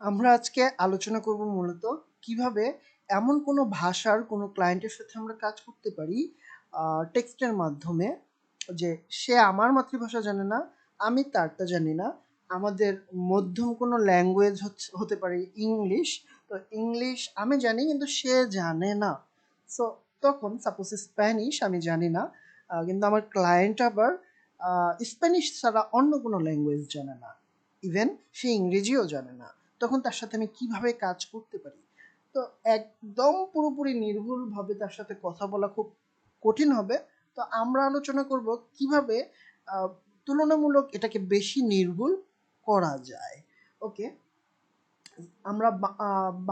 আমরা আজকে আলোচনা করব মূলত কীভাবে এমন কোনো ভাষার কোনো ক্লায়েন্টের সাথে আমরা কাজ করতে পারি টেক্সটের মাধ্যমে যে সে আমার মাতৃভাষা জানে না, আমি তারটা জানি না। আমাদের মধ্যম কোনো ল্যাঙ্গুয়েজ হতে পারে ইংলিশ তো ইংলিশ আমি জানি কিন্তু সে জানে না। সো তখন সাপোজ স্প্যানিশ আমি জানি না কিন্তু আমার ক্লায়েন্ট আবার স্প্যানিশ ছাড়া অন্য কোনো ল্যাঙ্গুয়েজ জানে না। ইভেন সে ইংরেজিও জানে না। তখন তার সাথে আমি কীভাবে কাজ করতে পারি? তো একদম পুরোপুরি নির্ভুলভাবে তার সাথে কথা বলা খুব কঠিন হবে। তো আমরা আলোচনা করব কীভাবে তুলনামূলক এটাকে বেশি নির্ভুল করা যায়। ওকে? আমরা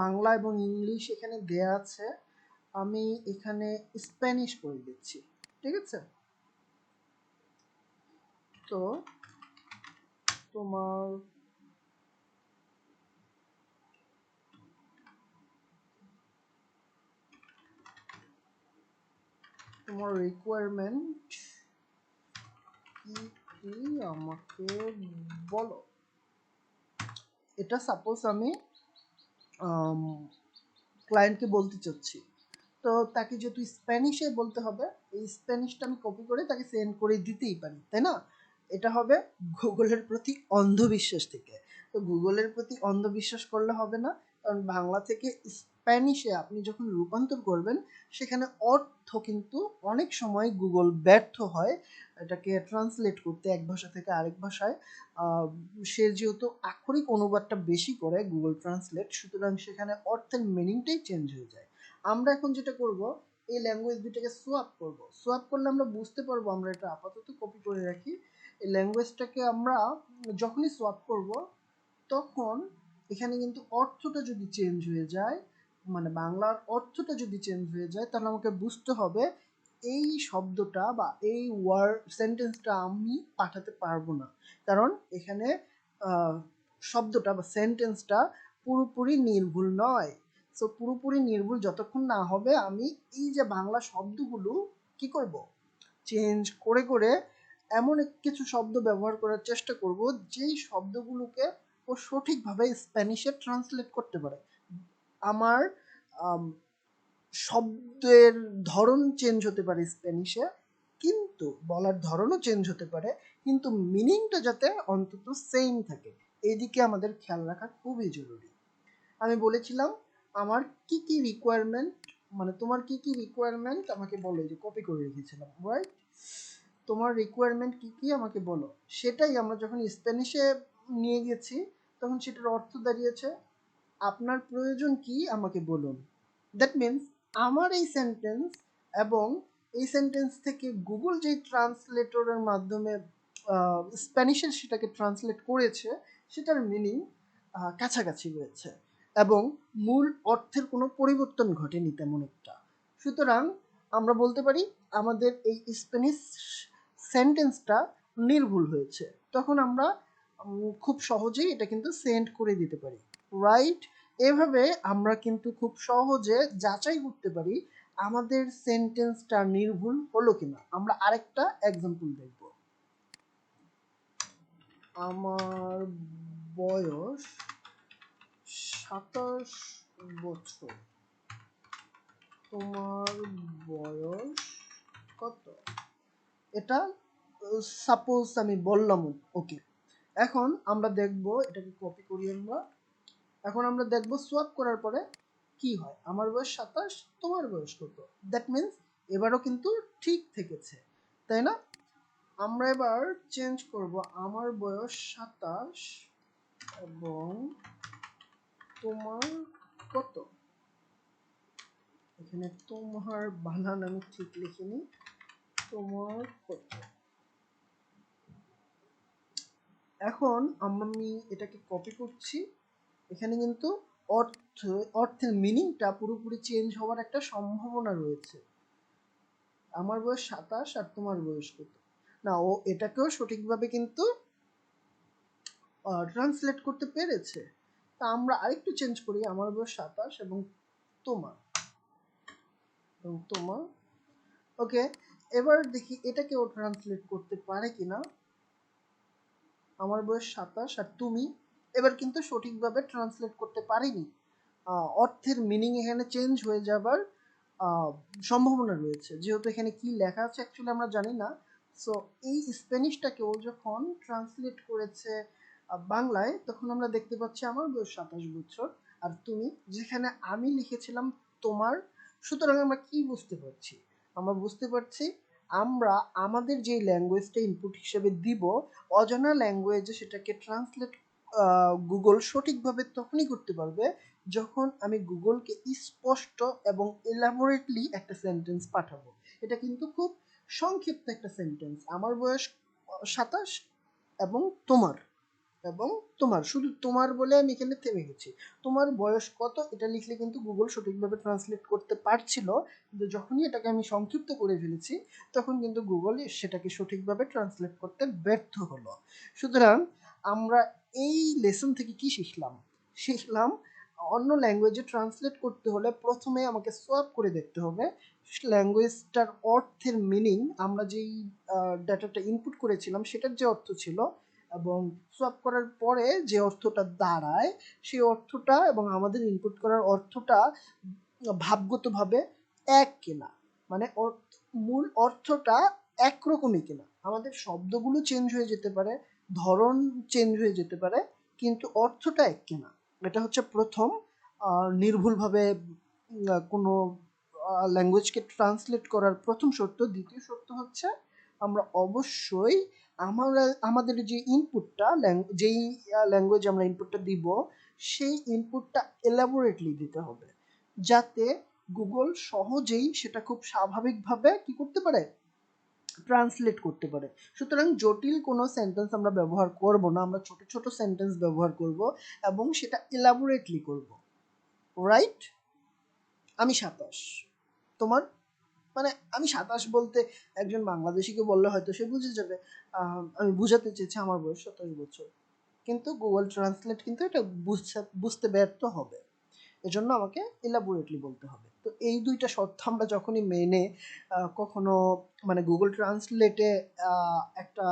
বাংলা এবং ইংলিশ এখানে দেয়া আছে। আমি এখানে স্প্যানিশ করে দিচ্ছি। ঠিক আছে? তো তোমার তোমার রিকোয়ারমেন্ট কি কি আমাকে বলো এটা সাপোজ আমি ক্লায়েন্টকে বলতে চাচ্ছি। তো তাকে যেহেতু স্প্যানিশে বলতে হবে, এই স্প্যানিশটা আমি কপি করে তাকে সেন্ড করে দিতেই পারি, তাই না? এটা হবে গুগলের প্রতি অন্ধবিশ্বাস থেকে। তো গুগলের প্রতি অন্ধবিশ্বাস করলে হবে না, কারণ বাংলা থেকে স্প্যানিশে আপনি যখন রূপান্তর করবেন, সেখানে অর্থ কিন্তু অনেক সময় গুগল ব্যর্থ হয় এটাকে ট্রান্সলেট করতে এক ভাষা থেকে আরেক ভাষায়। সে যেহেতু আক্ষরিক অনুবাদটা বেশি করে গুগল ট্রান্সলেট সুতরাং সেখানে অর্থের মিনিংটাই চেঞ্জ হয়ে যায়। আমরা এখন যেটা করব, এই ল্যাঙ্গুয়েজ দুটাকে সোয়াপ করব। সোয়াপ করলে আমরা বুঝতে পারব আমরা এটা আপাতত কপি করে রাখি। এই ল্যাঙ্গুয়েজটাকে আমরা যখনই সোয়াপ করব, তখন এখানে কিন্তু অর্থটা যদি চেঞ্জ হয়ে যায় মানে বাংলার অর্থটা যদি চেঞ্জ হয়ে যায়, তাহলে আমাকে বুঝতে হবে এই শব্দটা বা এই ওয়ার্ড সেন্টেন্সটা আমি পাঠাতে পারব না। কারণ এখানে শব্দটা বা সেন্টেন্সটা পুরোপুরি নির্ভুল নয়। সো পুরোপুরি নির্ভুল যতক্ষণ না হবে, আমি এই যে বাংলা শব্দগুলো কি করব? চেঞ্জ করে করে এমন কিছু শব্দ ব্যবহার করার চেষ্টা করব, যেই শব্দগুলোকে ও সঠিকভাবে স্প্যানিশে ট্রান্সলেট করতে পারে। আমার শব্দের ধরন চেঞ্জ হতে পারে স্প্যানিশে কিন্তু বলার ধরনও চেঞ্জ হতে পারে, কিন্তু মিনিংটা যাতে অন্তত সেম থাকে। এইদিকে আমাদের খেয়াল রাখা খুবই জরুরি। আমি বলেছিলাম, আমার কি কি রিকোয়ারমেন্ট মানে তোমার কি কি রিকোয়ারমেন্ট আমাকে বলো যে কপি করে রেখেছিলাম রাইট তোমার রিকোয়ারমেন্ট কি কি আমাকে বলো? সেটাই আমরা যখন স্প্যানিশে নিয়ে গেছি, তখন সেটার অর্থ দাঁড়িয়েছে আপনার প্রয়োজন কি আমাকে বলুন। দ্যাট মিন্স আমার এই সেন্টেন্স এবং এই সেন্টেন্স থেকে গুগল যে ট্রান্সলেটরের মাধ্যমে স্প্যানিশের সেটাকে ট্রান্সলেট করেছে, সেটার মিনিং কাছাকাছি রয়েছে এবং মূল অর্থের কোনো পরিবর্তন ঘটেনি তেমন একটা। সুতরাং আমরা বলতে পারি, আমাদের এই স্প্যানিশ সেন্টেন্সটা নির্ভুল হয়েছে। তখন আমরা খুব সহজেই এটা কিন্তু সেন্ড করে দিতে পারি। রাইট এভাবে আমরা কিন্তু খুব সহজে যাচাই করতে পারি আমাদের সেন্টেন্সটা নির্ভুল হলো কিনা। আমরা আরেকটা এক্সাম্পল দেখব। আমার বয়স সাতাশ বছর। তোমার বয়স কত? এটা সাপোজ আমি বললাম ওকে এখন আমরা দেখব, এটাকে কপি করি আমরা। এখন আমরা দেখব সোয়াপ করার পরে কি হয়? আমার বয়স সাতাশ, তোমার বয়স কত? দ্যাট মিন্স এবারও কিন্তু ঠিক থেকেছে, তাই না? আমরা এবার চেঞ্জ করব আমার বয়স সাতাশ এবং তোমার কত? এখানে তোমার বানান আমি ঠিক লিখিনি, তোমার কত? এখন আমি এটাকে কপি করছি। এখানে কিন্তু অর্থ, অর্থের মিনিংটা পুরোপুরি চেঞ্জ হওয়ার একটা সম্ভাবনা রয়েছে। আমার বয়স সাতাশ আর তোমার বয়স কত? না, ও এটাকেও সঠিকভাবে কিন্তু ট্রান্সলেট করতে পেরেছে। তা আমরা আরেকটু চেঞ্জ করি। আমার বয়স সাতাশ এবং তোমার? এবং তোমার? ওকে এবার দেখি এটাকে ও ট্রান্সলেট করতে পারে কিনা। আমার বয়স সাতাশ আর তুমি? এবার কিন্তু সঠিকভাবে ট্রান্সলেট করতে পারিনি। অর্থের মিনিং এখানে চেঞ্জ হয়ে যাবার সম্ভাবনা রয়েছে। যেহেতু এখানে কি লেখা আছে অ্যাকচুয়ালি আমরা জানি না। সো এই স্প্যানিশটাকে ও যখন ট্রান্সলেট করেছে বাংলায়, তখন আমরা দেখতে পাচ্ছি আমার বয়স সাতাশ বছর। আর তুমি, যেখানে আমি লিখেছিলাম তোমার, সুতরাং আমরা কি বুঝতে পারছি? আমরা বুঝতে পারছি, আমরা আমাদের যে ল্যাঙ্গুয়েজটা ইনপুট হিসেবে দিব, অজানা ল্যাঙ্গুয়েজে সেটাকে ট্রান্সলেট গুগল সঠিকভাবে তখনই করতে পারবে যখন আমি গুগলকে স্পষ্ট এবং এলাবোরেটলি একটা সেন্টেন্স পাঠাবো। এটা কিন্তু খুব সংক্ষিপ্ত একটা সেন্টেন্স আমার বয়স সাতাশ এবং তোমার এবং তোমার। শুধু তোমার বলে আমি এখানে থেমে গেছি। তোমার বয়স কত? এটা লিখলে কিন্তু গুগল সঠিকভাবে ট্রান্সলেট করতে পারছিল। কিন্তু যখনই এটাকে আমি সংক্ষিপ্ত করে ফেলেছি, তখন কিন্তু গুগল সেটাকে সঠিকভাবে ট্রান্সলেট করতে ব্যর্থ হলো। সুতরাং আমরা এই লেসন থেকে কি শিখলাম? শিখলাম অন্য ল্যাঙ্গুয়েজে ট্রান্সলেট করতে হলে প্রথমে আমাকে সোয়াপ করে দেখতে হবে। ল্যাঙ্গুয়েজটার অর্থের মিনিং আমরা যেই ডাটাটা ইনপুট করেছিলাম সেটার যে অর্থ ছিল এবং সোয়াপ করার পরে যে অর্থটা দাঁড়ায় সেই অর্থটা এবং আমাদের ইনপুট করার অর্থটা ভাবগতভাবে এক কিনা। মানে মূল অর্থটা একরকমই কিনা। আমাদের শব্দগুলো চেঞ্জ হয়ে যেতে পারে ধরন চেঞ্জ হয়ে যেতে পারে, কিন্তু অর্থটা এক কিনা এটা হচ্ছে প্রথম নির্ভুলভাবে কোনো ল্যাঙ্গুয়েজকে ট্রান্সলেট করার প্রথম শর্ত। দ্বিতীয় শর্ত হচ্ছে, আমরা অবশ্যই আমরা, আমাদের যে ইনপুটটা যেই ল্যাঙ্গুয়েজ আমরা ইনপুটটা দিব, সেই ইনপুটটা এলাবোরেটলি দিতে হবে। যাতে গুগল সহজেই সেটা খুব স্বাভাবিকভাবে কি করতে পারে? ট্রান্সলেট করতে পারে। সুতরাং জটিল কোনো সেন্টেন্স আমরা ব্যবহার করব না, আমরা ছোট ছোট সেন্টেন্স ব্যবহার করব এবং সেটা এলাবোরেটলি করব। রাইট আমি সাতাশ। তোমার? মানে আমি সাতাশ বলতে একজন বাংলাদেশিকে বললে হয়তো সে বুঝে যাবে। আমি বুঝাতে চেয়েছি আমার বয়স সাতাশ বছর। কিন্তু গুগল ট্রান্সলেট কিন্তু এটা বুঝতে ব্যর্থ হবে। এজন্য আমাকে এলাবোরেটলি বলতে হবে। তো এই দুইটা শর্ত আমরা যখনই মেনে কখনো মানে গুগল ট্রান্সলেটে একটা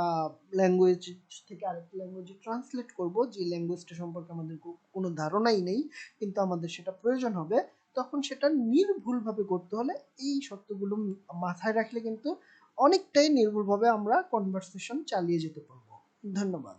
ল্যাঙ্গুয়েজ থেকে আরেকটা ল্যাঙ্গুয়েজে ট্রান্সলেট করব, যে ল্যাঙ্গুয়েজটা সম্পর্কে আমাদের কোনো ধারণাই নেই, কিন্তু আমাদের সেটা প্রয়োজন হবে, তখন সেটা নির্ভুলভাবে করতে হলে এই শর্তগুলো মাথায় রাখলে কিন্তু অনেকটাই নির্ভুলভাবে আমরা কনভারসেশন চালিয়ে যেতে পারব। ধন্যবাদ।